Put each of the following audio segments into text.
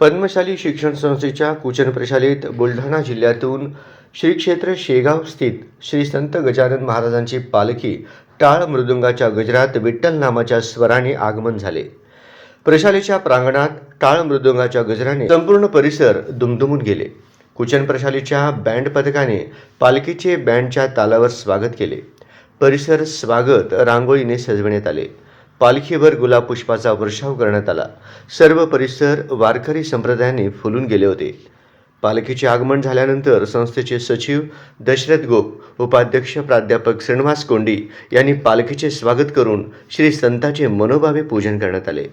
पद्मशाली शिक्षण संस्थेच्या कुचन प्रशालेत बुलढाणा जिल्ह्यातून श्री क्षेत्र शेगाव स्थित श्री संत गजानन महाराजांची पालखी टाळ मृदुंगाच्या गजरात विठ्ठल नामाच्या स्वराने आगमन झाले. प्रशालेच्या प्रांगणात टाळ मृदुंगाच्या गजराने संपूर्ण परिसर दुमदुमून गेले. कुचन प्रशालेच्या बँड पथकाने पालखीचे बँडच्या तालावर स्वागत केले. परिसर स्वागत रांगोळीने सजविण्यात आले. पालखीवर गुलाब पुष्पाचा वर्षाव करण्यात आला. सर्व परिसर वारकरी संप्रदायाने फुलून गेले होते. पालखीचे आगमन झाल्यानंतर संस्थेचे सचिव दशरथ गोप उपाध्यक्ष प्राध्यापक श्रीनिवास कोंडी यांनी पालखीचे स्वागत करून श्री संताचे मनोभावे पूजन करण्यात आले.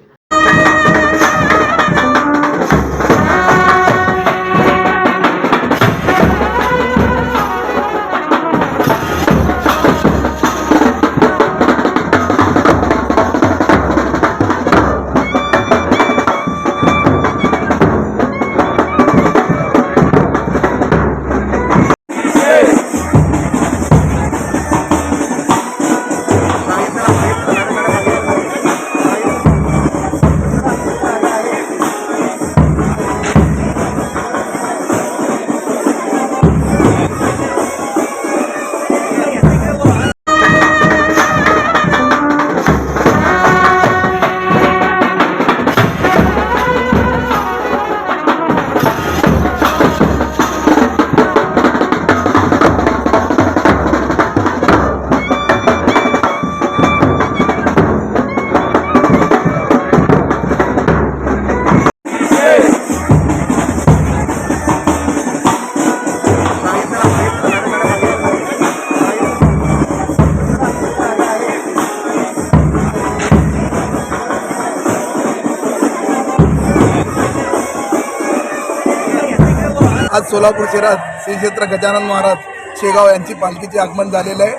आज सोलापूर शहरात श्री क्षेत्र गजानन महाराज शेगाव यांची पालखीचे आगमन झालेलं आहे.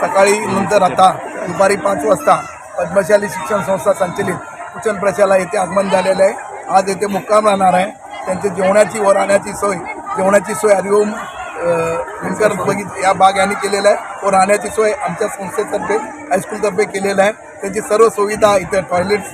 सकाळी नंतर आता दुपारी पाच वाजता पद्मशाली शिक्षण संस्था संचलित कुचन प्रशाला येथे आगमन झालेलं आहे. आज येथे मुक्काम राहणार आहे. त्यांची जेवणाची व राहण्याची सोय जेवणाची सोय हरिओम अ, विणकर बगीच या बाग यांनी केलेलं आहे. व राहण्याची सोय आमच्या संस्थेतर्फे हायस्कूलतर्फे केलेलं आहे. त्यांची सर्व सुविधा इथे टॉयलेट्स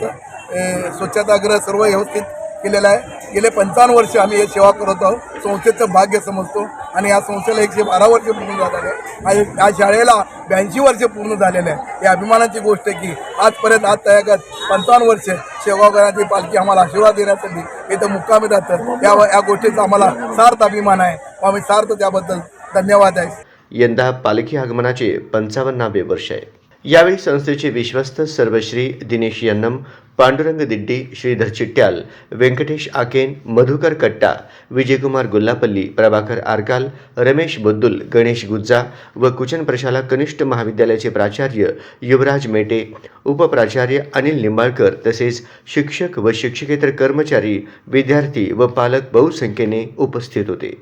स्वच्छतागृह सर्व व्यवस्थित केलेलं आहे. गेले पंचावन्न वर्ष आम्ही हे सेवा करत आहोत. संस्थेचं भाग्य समजतो. आणि या संस्थेला एकशे बारा वर्ष पूर्ण झालेले आहे. आणि या शाळेला ब्याऐंशी वर्ष पूर्ण झालेले आहे. ही अभिमानाची गोष्ट आहे की आजपर्यंत आज तयागत पंचावन्न वर्ष शेगावकरांची पालखी आम्हाला आशीर्वाद देण्यासाठी इथं मुक्कामी राहतात या या गोष्टीचा आम्हाला सार्थ अभिमान आहे. आम्ही सार्थ त्याबद्दल धन्यवाद आहे. यंदा पालखी आगमनाचे पंचावन्नावे वर्ष आहे. यावेळी संस्थेचे विश्वस्त सर्वश्री दिनेश यन्नम पांडुरंग दिड्डी श्रीधर चिट्ट्याल व्यंकटेश आकेन मधुकर कट्टा विजयकुमार गुल्लापल्ली प्रभाकर आरकाल रमेश बुद्दुल गणेश गुज्जा व कुचन प्रशाला कनिष्ठ महाविद्यालयाचे प्राचार्य युवराज मेटे उपप्राचार्य अनिल निंबाळकर तसेच शिक्षक व शिक्षकेतर कर्मचारी विद्यार्थी व पालक बहुसंख्येने उपस्थित होते.